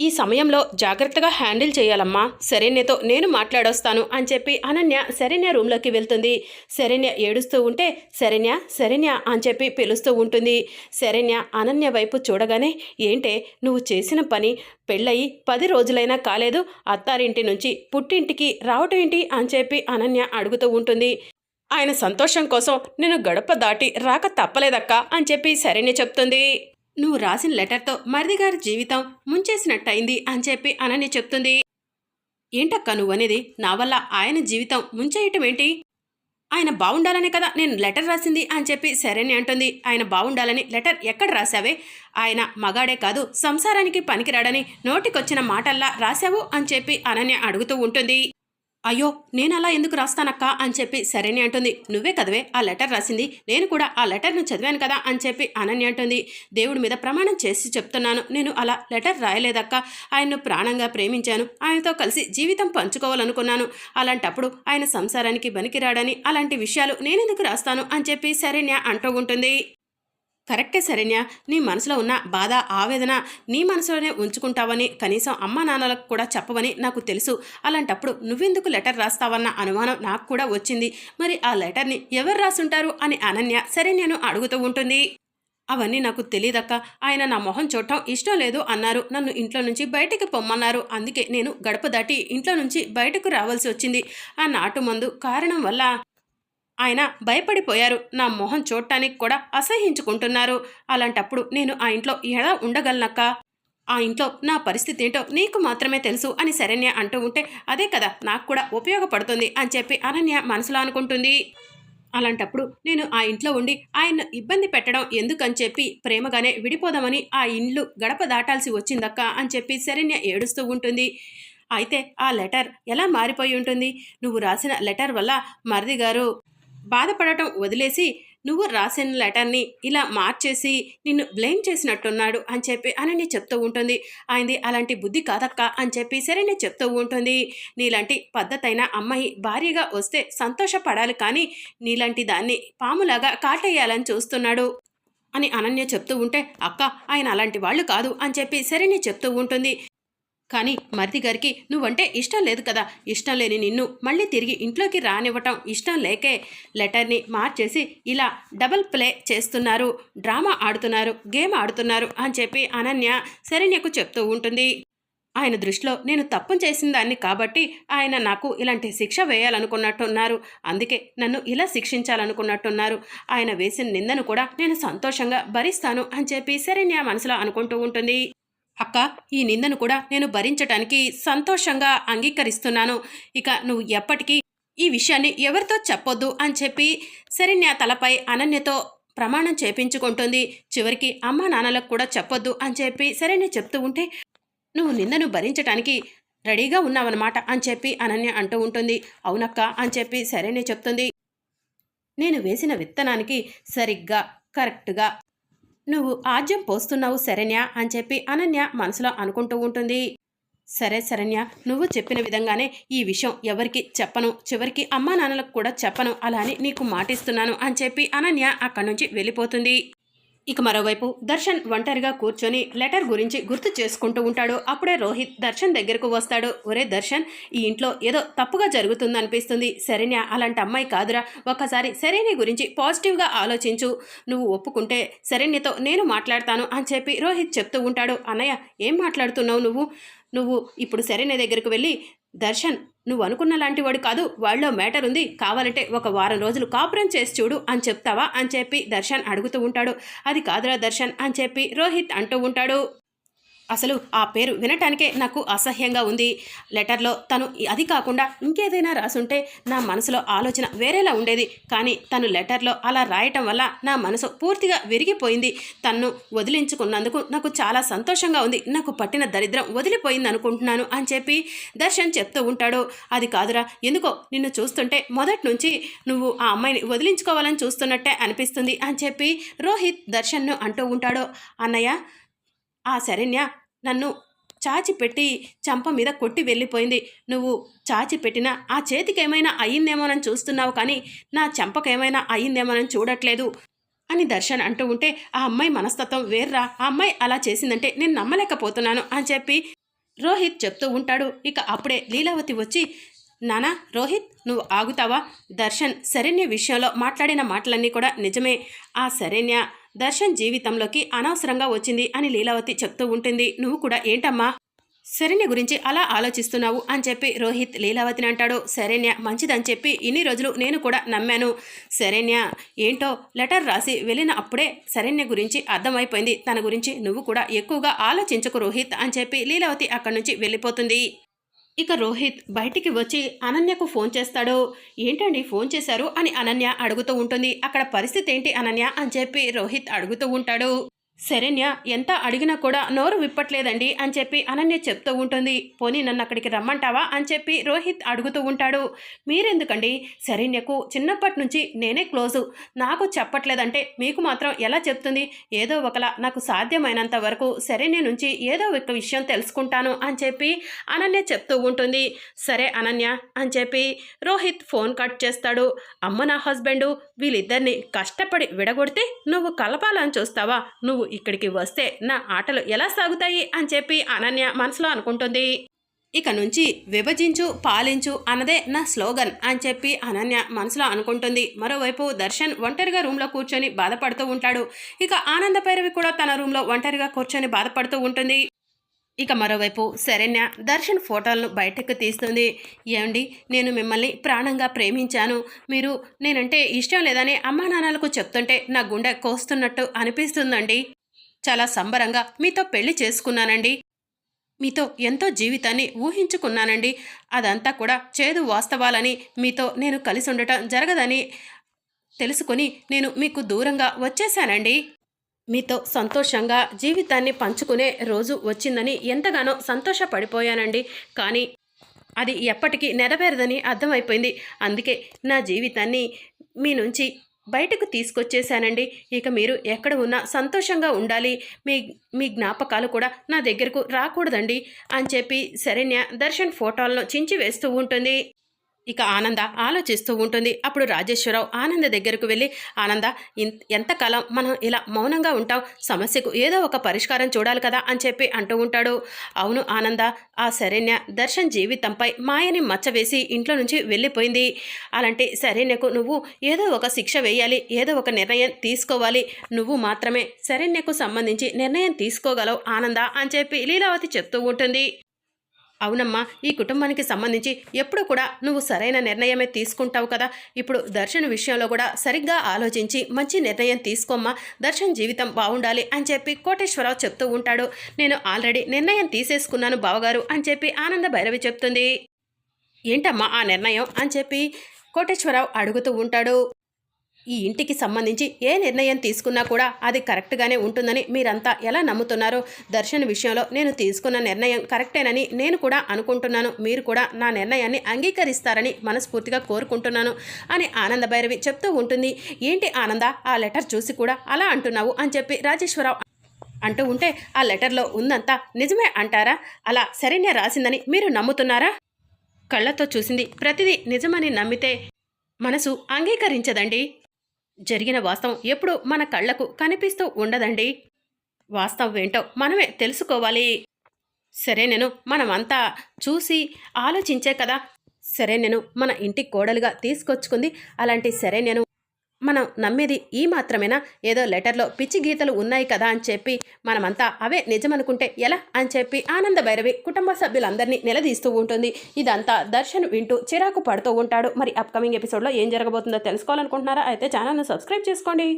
ఈ సమయంలో జాగ్రత్తగా హ్యాండిల్ చేయాలమ్మా. శరణ్యతో నేను మాట్లాడొస్తాను అని చెప్పి అనన్య శరణ్య రూమ్లోకి వెళ్తుంది. శరణ్య ఏడుస్తూ ఉంటే శరణ్య శరణ్య అని చెప్పి పిలుస్తూ ఉంటుంది. శరణ్య అనన్య వైపు చూడగానే ఏంటే నువ్వు చేసిన పని పెళ్ళయి పది రోజులైనా కాలేదు. అత్తారింటి నుంచి పుట్టింటికి రావటం ఏంటి? అని చెప్పి అనన్య అడుగుతూ ఉంటుంది. ఆయన సంతోషం కోసం నేను గడప దాటి రాక తప్పలేదక్కా అని చెప్పి శరణ్య చెప్తుంది. నువ్వు రాసిన లెటర్తో మరిది గారి జీవితం ముంచేసినట్టయింది అని చెప్పి అనని చెప్తుంది. ఏంటక్క నువ్వనేది? నా వల్ల ఆయన జీవితం ముంచేయటం ఏంటి ఆయన బాగుండాలనే కదా నేను లెటర్ రాసింది అని చెప్పి సరేని అంటుంది. ఆయన బాగుండాలని లెటర్ ఎక్కడ రాశావే? ఆయన మగాడే కాదు సంసారానికి పనికిరాడని నోటికొచ్చిన మాటల్లా రాశావు అని చెప్పి అనన్య అడుగుతూ ఉంటుంది. అయ్యో నేను అలా ఎందుకు రాస్తానక్కా? అని చెప్పి సరేని అంటుంది. నువ్వే కదవే ఆ లెటర్ రాసింది. నేను కూడా ఆ లెటర్ను చదివాను కదా అని చెప్పి అనన్య అంటుంది. దేవుడి మీద ప్రమాణం చేసి చెప్తున్నాను. నేను అలా లెటర్ రాయలేదక్క. ఆయన్ను ప్రాణంగా ప్రేమించాను. ఆయనతో కలిసి జీవితం పంచుకోవాలనుకున్నాను. అలాంటప్పుడు ఆయన సంసారానికి బనికిరాడని అలాంటి విషయాలు నేనెందుకు రాస్తాను? అని చెప్పి శరణ్య అంటూ ఉంటుంది. కరెక్టే శరణ్య. నీ మనసులో ఉన్న బాధ ఆవేదన నీ మనసులోనే ఉంచుకుంటావని కనీసం అమ్మా నాన్నలకు కూడా చెప్పవని నాకు తెలుసు. అలాంటప్పుడు నువ్వెందుకు లెటర్ రాస్తావన్న అనుమానం నాకు కూడా వచ్చింది. మరి ఆ లెటర్ని ఎవరు రాసుంటారు అని అనన్య శరణ్యను అడుగుతూ ఉంటుంది. అవన్నీ నాకు తెలియదక్క ఆయన నా మొహం చూడటం ఇష్టం లేదు అన్నారు. నన్ను ఇంట్లో నుంచి బయటికి పొమ్మన్నారు. అందుకే నేను గడప దాటి ఇంట్లో నుంచి బయటకు రావాల్సి వచ్చింది. ఆ నాటు మందు కారణం వల్ల ఆయన భయపడిపోయారు. నా మొహం చూడటానికి కూడా అసహించుకుంటున్నారు అలాంటప్పుడు నేను ఆ ఇంట్లో ఎలా ఉండగలనక్క? ఆ ఇంట్లో నా పరిస్థితి ఏంటో నీకు మాత్రమే తెలుసు అని శరణ్య అంటూ ఉంటే అదే కదా నాకు కూడా ఉపయోగపడుతుంది అని చెప్పి అనన్య మనసులో అనుకుంటుంది. అలాంటప్పుడు నేను ఆ ఇంట్లో ఉండి ఆయన్ను ఇబ్బంది పెట్టడం ఎందుకని చెప్పి ప్రేమగానే విడిపోదామని ఆ ఇండ్లు గడప దాటాల్సి వచ్చిందక్క అని చెప్పి శరణ్య ఏడుస్తూ ఉంటుంది. అయితే ఆ లెటర్ ఎలా మారిపోయి ఉంటుంది? నువ్వు రాసిన లెటర్ వల్ల మరిది గారు బాధపడటం వదిలేసి నువ్వు రాసిన లెటర్ని ఇలా మార్చేసి నిన్ను బ్లేమ్ చేసినట్టున్నాడు అని చెప్పి అనన్య చెప్తూ ఉంటుంది. ఆయనది అలాంటి బుద్ధి కాదక్క అని చెప్పి సరేనే చెప్తూ ఉంటుంది. నీలాంటి పద్ధతైన అమ్మాయి భారీగా వస్తే సంతోషపడాలి కానీ నీలాంటి దాన్ని పాములాగా కాటేయాలని చూస్తున్నాడు అని అనన్య చెప్తూ ఉంటే అక్క ఆయన అలాంటి వాళ్ళు కాదు అని చెప్పి సరేనే చెప్తూ ఉంటుంది. కానీ మరిది గారికి నువ్వంటే ఇష్టం లేదు కదా. ఇష్టం లేని నిన్ను మళ్ళీ తిరిగి ఇంట్లోకి రానివ్వటం ఇష్టం లేకే లెటర్ని మార్చేసి ఇలా డబల్ ప్లే చేస్తున్నారు. డ్రామా ఆడుతున్నారు గేమ్ ఆడుతున్నారు అని చెప్పి అనన్య శరణ్యకు చెప్తూ ఉంటుంది. ఆయన దృష్టిలో నేను తప్పు చేసిన దాన్ని కాబట్టి ఆయన నాకు ఇలాంటి శిక్ష వేయాలనుకున్నట్టున్నారు. అందుకే నన్ను ఇలా శిక్షించాలనుకున్నట్టున్నారు. ఆయన వేసిన నిందను కూడా నేను సంతోషంగా భరిస్తాను అని చెప్పి శరణ్య మనసులో అనుకుంటూ ఉంటుంది. అక్క ఈ నిందను కూడా నేను భరించటానికి సంతోషంగా అంగీకరిస్తున్నాను. ఇక నువ్వు ఎప్పటికీ ఈ విషయాన్ని ఎవరితో చెప్పొద్దు అని చెప్పి శరణ్య తలపై అనన్యతో ప్రమాణం చేపించుకుంటుంది. చివరికి అమ్మా నాన్నలకు కూడా చెప్పొద్దు అని చెప్పి శరణ్య చెప్తూ ఉంటే నువ్వు నిందను భరించటానికి రెడీగా ఉన్నావన్నమాట అని చెప్పి అనన్య అంటూ ఉంటుంది. అవునక్క అని చెప్పి శరణ్య చెప్తుంది. నేను వేసిన విత్తనానికి సరిగ్గా కరెక్ట్గా నువ్వు ఆజ్యం పోస్తున్నావు శరణ్య అని చెప్పి అనన్య మనసులో అనుకుంటూ ఉంటుంది. సరే శరణ్య నువ్వు చెప్పిన విధంగానే ఈ విషయం ఎవరికి చెప్పను చివరికి అమ్మా నాన్నలకు కూడా చెప్పను అలా అని నీకు మాటిస్తున్నాను అని చెప్పి అనన్య అక్కడి నుంచి వెళ్ళిపోతుంది. ఇక మరోవైపు దర్శన్ ఒంటరిగా కూర్చొని లెటర్ గురించి గుర్తు చేసుకుంటూ ఉంటాడు. అప్పుడే రోహిత్ దర్శన్ దగ్గరకు వస్తాడు. ఒరే దర్శన్ ఈ ఇంట్లో ఏదో తప్పుగా జరుగుతుంది అనిపిస్తుంది శరణ్య అలాంటి అమ్మాయి కాదురా. ఒక్కసారి శరణ్య గురించి పాజిటివ్గా ఆలోచించు. నువ్వు ఒప్పుకుంటే శరణ్యతో నేను మాట్లాడతాను అని చెప్పి రోహిత్ చెప్తూ ఉంటాడు. అన్నయ్య ఏం మాట్లాడుతున్నావు నువ్వు? నువ్వు ఇప్పుడు శరణ్య దగ్గరకు వెళ్ళి దర్శన్ నువ్వు అనుకున్న లాంటి వాడు కాదు వాళ్ళలో మ్యాటర్ ఉంది కావాలంటే ఒక వారం రోజులు కాపురం చేసి చూడు అని చెప్తావా అని చెప్పి దర్శన్ అడుగుతూ ఉంటాడు. అది కాదురా దర్శన్ అని చెప్పి రోహిత్ అంటూ ఉంటాడు. అసలు ఆ పేరు వినటానికే నాకు అసహ్యంగా ఉంది. లెటర్లో తను అది కాకుండా ఇంకేదైనా రాసుంటే నా మనసులో ఆలోచన వేరేలా ఉండేది. కానీ తను లెటర్లో అలా రాయటం వల్ల నా మనసు పూర్తిగా విరిగిపోయింది. తన్ను వదిలించుకున్నందుకు నాకు చాలా సంతోషంగా ఉంది. నాకు పట్టిన దరిద్రం వదిలిపోయింది అనుకుంటున్నాను అని చెప్పి దర్శన్ చెప్తూ ఉంటాడు. అది కాదురా ఎందుకో నిన్ను చూస్తుంటే మొదటి నుంచి నువ్వు ఆ అమ్మాయిని వదిలించుకోవాలని చూస్తున్నట్టే అనిపిస్తుంది అని చెప్పి రోహిత్ దర్శన్ను అంటూ ఉంటాడు. అన్నయ్య ఆ శరణ్య నన్ను చాచి పెట్టి చంప మీద కొట్టి వెళ్ళిపోయింది. నువ్వు చాచి పెట్టిన ఆ చేతికి ఏమైనా అయ్యిందేమోనని చూస్తున్నావు కానీ నా చెంపకేమైనా అయ్యిందేమోనని చూడట్లేదు అని దర్శన్ అంటూ ఉంటే ఆ అమ్మాయి మనస్తత్వం వేర్రా. ఆ అమ్మాయి అలా చేసిందంటే నేను నమ్మలేకపోతున్నాను అని చెప్పి రోహిత్ చెప్తూ ఉంటాడు. ఇక అప్పుడే లీలావతి వచ్చి నానా రోహిత్ నువ్వు ఆగుతావా? దర్శన్ శరణ్య విషయంలో మాట్లాడిన మాటలన్నీ కూడా నిజమే. ఆ శరణ్య దర్శన్ జీవితంలోకి అనవసరంగా వచ్చింది అని లీలావతి చెప్తూ ఉంటుంది. నువ్వు కూడా ఏంటమ్మా? శరణ్య గురించి అలా ఆలోచిస్తున్నావు అని చెప్పి రోహిత్ లీలావతిని అంటాడు. శరణ్య మంచిదని చెప్పి ఇన్ని రోజులు నేను కూడా నమ్మాను. శరణ్య ఏంటో లెటర్ రాసి వెళ్ళిన అప్పుడే శరణ్య గురించి అర్థమైపోయింది. తన గురించి నువ్వు కూడా ఎక్కువగా ఆలోచించకు రోహిత్ అని చెప్పి లీలావతి అక్కడి నుంచి వెళ్ళిపోతుంది. ఇక రోహిత్ బయటికి వచ్చి అనన్యకు ఫోన్ చేస్తాడు. ఏంటండి ఫోన్ చేశారు? అని అనన్య అడుగుతూ ఉంటుంది. అక్కడ పరిస్థితి ఏంటి అనన్య? అని చెప్పి రోహిత్ అడుగుతూ ఉంటాడు. శరణ్య ఎంత అడిగినా కూడా నోరు విప్పట్లేదండి అని చెప్పి అనన్య చెప్తూ ఉంటుంది. పోనీ నన్ను అక్కడికి రమ్మంటావా? అని చెప్పి రోహిత్ అడుగుతూ ఉంటాడు. మీరెందుకండి? శరణ్యకు చిన్నప్పటి నుంచి నేనే క్లోజు. నాకు చెప్పట్లేదంటే మీకు మాత్రం ఎలా చెప్తుంది? ఏదో ఒకలా నాకు సాధ్యమైనంత వరకు శరణ్య నుంచి ఏదో ఒక విషయం తెలుసుకుంటాను అని చెప్పి అనన్య చెప్తూ ఉంటుంది. సరే అనన్య అని చెప్పి రోహిత్ ఫోన్ కట్ చేస్తాడు. అమ్మ నా హస్బెండు వీళ్ళిద్దరిని కష్టపడి విడగొడితే నువ్వు కలపాలని చూస్తావా? నువ్వు ఇక్కడికి వస్తే నా ఆటలు ఎలా సాగుతాయి అని చెప్పి అనన్య మనసులో అనుకుంటుంది. ఇక నుంచి విభజించు పాలించు అన్నదే నా స్లోగన్ అని చెప్పి అనన్య మనసులో అనుకుంటుంది. మరోవైపు దర్శన్ ఒంటరిగా రూమ్లో కూర్చొని బాధపడుతూ ఉంటాడు. ఇక ఆనంద భైరవి కూడా తన రూమ్లో ఒంటరిగా కూర్చొని బాధపడుతూ ఉంటుంది. ఇక మరోవైపు శరణ్య దర్శన్ ఫోటోలను బయటకు తీస్తుంది. ఏమండి? నేను మిమ్మల్ని ప్రాణంగా ప్రేమించాను. మీరు నేనంటే ఇష్టం లేదని అమ్మా నాన్నలకు చెప్తుంటే నా గుండె కోస్తున్నట్టు అనిపిస్తుందండి. చాలా సంబరంగా మీతో పెళ్ళి చేసుకున్నానండి. మీతో ఎంతో జీవితాన్ని ఊహించుకున్నానండి. అదంతా కూడా చేదు వాస్తవాలని మీతో నేను కలిసి ఉండటం జరగదని తెలుసుకొని నేను మీకు దూరంగా వచ్చేసానండి మీతో సంతోషంగా జీవితాన్ని పంచుకునే రోజు వచ్చిందని ఎంతగానో సంతోషపడిపోయానండి. కానీ అది ఎప్పటికీ నెరవేరదని అర్థమైపోయింది. అందుకే నా జీవితాన్ని మీ నుంచి బయటకు తీసుకొచ్చేసానండి ఇక మీరు ఎక్కడ ఉన్నా సంతోషంగా ఉండాలి. మీ మీ జ్ఞాపకాలు కూడా నా దగ్గరకు రాకూడదండి అని చెప్పి శరణ్య దర్శన్ ఫోటోలను చించి వేస్తూ ఉంటుంది. ఇక ఆనంద ఆలోచిస్తూ ఉంటుంది. అప్పుడు రాజేశ్వరరావు ఆనంద దగ్గరకు వెళ్ళి ఆనంద ఎంతకాలం మనం ఇలా మౌనంగా ఉంటాం? సమస్యకు ఏదో ఒక పరిష్కారం చూడాలి కదా అని చెప్పి అంటూ ఉంటాడు. అవును ఆనంద ఆ శరణ్య దర్శన్ జీవితంపై మాయని మచ్చవేసి ఇంట్లో నుంచి వెళ్ళిపోయింది. అలాంటి శరణ్యకు నువ్వు ఏదో ఒక శిక్ష వేయాలి ఏదో ఒక నిర్ణయం తీసుకోవాలి. నువ్వు మాత్రమే శరణ్యకు సంబంధించి నిర్ణయం తీసుకోగలవు ఆనంద అని చెప్పి లీలావతి చెప్తూ ఉంటుంది. అవునమ్మా ఈ కుటుంబానికి సంబంధించి ఎప్పుడు కూడా నువ్వు సరైన నిర్ణయమే తీసుకుంటావు కదా. ఇప్పుడు దర్శన్ విషయంలో కూడా సరిగ్గా ఆలోచించి మంచి నిర్ణయం తీసుకోమ్మా. దర్శన్ జీవితం బాగుండాలి అని చెప్పి కోటేశ్వరరావు చెప్తూ ఉంటాడు. నేను ఆల్రెడీ నిర్ణయం తీసేసుకున్నాను బావగారు అని చెప్పి ఆనంద భైరవి చెప్తుంది. ఏంటమ్మా ఆ నిర్ణయం అని చెప్పి కోటేశ్వరరావు అడుగుతూ ఉంటాడు. ఈ ఇంటికి సంబంధించి ఏ నిర్ణయం తీసుకున్నా కూడా అది కరెక్ట్గానే ఉంటుందని మీరంతా ఎలా నమ్ముతున్నారో దర్శన్ విషయంలో నేను తీసుకున్న నిర్ణయం కరెక్టేనని నేను కూడా అనుకుంటున్నాను. మీరు కూడా నా నిర్ణయాన్ని అంగీకరిస్తారని మనస్ఫూర్తిగా కోరుకుంటున్నాను అని ఆనంద భైరవి చెప్తూ ఉంటుంది. ఏంటి ఆనంద ఆ లెటర్ చూసి కూడా అలా అంటున్నావు అని చెప్పి రాజేశ్వరరావు అంటూ ఉంటే ఆ లెటర్లో ఉందంతా నిజమే అంటారా? అలా సరైన రాసిందని మీరు నమ్ముతున్నారా? కళ్ళతో చూసింది ప్రతిదీ నిజమని నమ్మితే మనసు అంగీకరించదండి. జరిగిన వాస్తవం ఎప్పుడు మన కళ్ళకు కనిపిస్తూ ఉండదండి. వాస్తవం ఏంటో మనమే తెలుసుకోవాలి. సరే నేను మనమంతా చూసి ఆలోచించే కదా. సరే నేను మన ఇంటి కోడలుగా తీసుకొచ్చుకుంది. అలాంటి సరే నేను మనం నమ్మేది ఈ మాత్రమేనా? ఏదో లెటర్లో పిచ్చి గీతలు ఉన్నాయి కదా అని చెప్పి మనమంతా అవే నిజమనుకుంటే ఎలా అని చెప్పి ఆనంద భైరవి కుటుంబ సభ్యులందరినీ నిలదీస్తూ ఉంటుంది. ఇదంతా దర్శన్ వింటూ చిరాకు పడుతూ ఉంటాడు. మరి అప్కమింగ్ ఎపిసోడ్లో ఏం జరగబోతుందో తెలుసుకోవాలనుకుంటున్నారా? అయితే ఛానల్ను సబ్స్క్రైబ్ చేసుకోండి.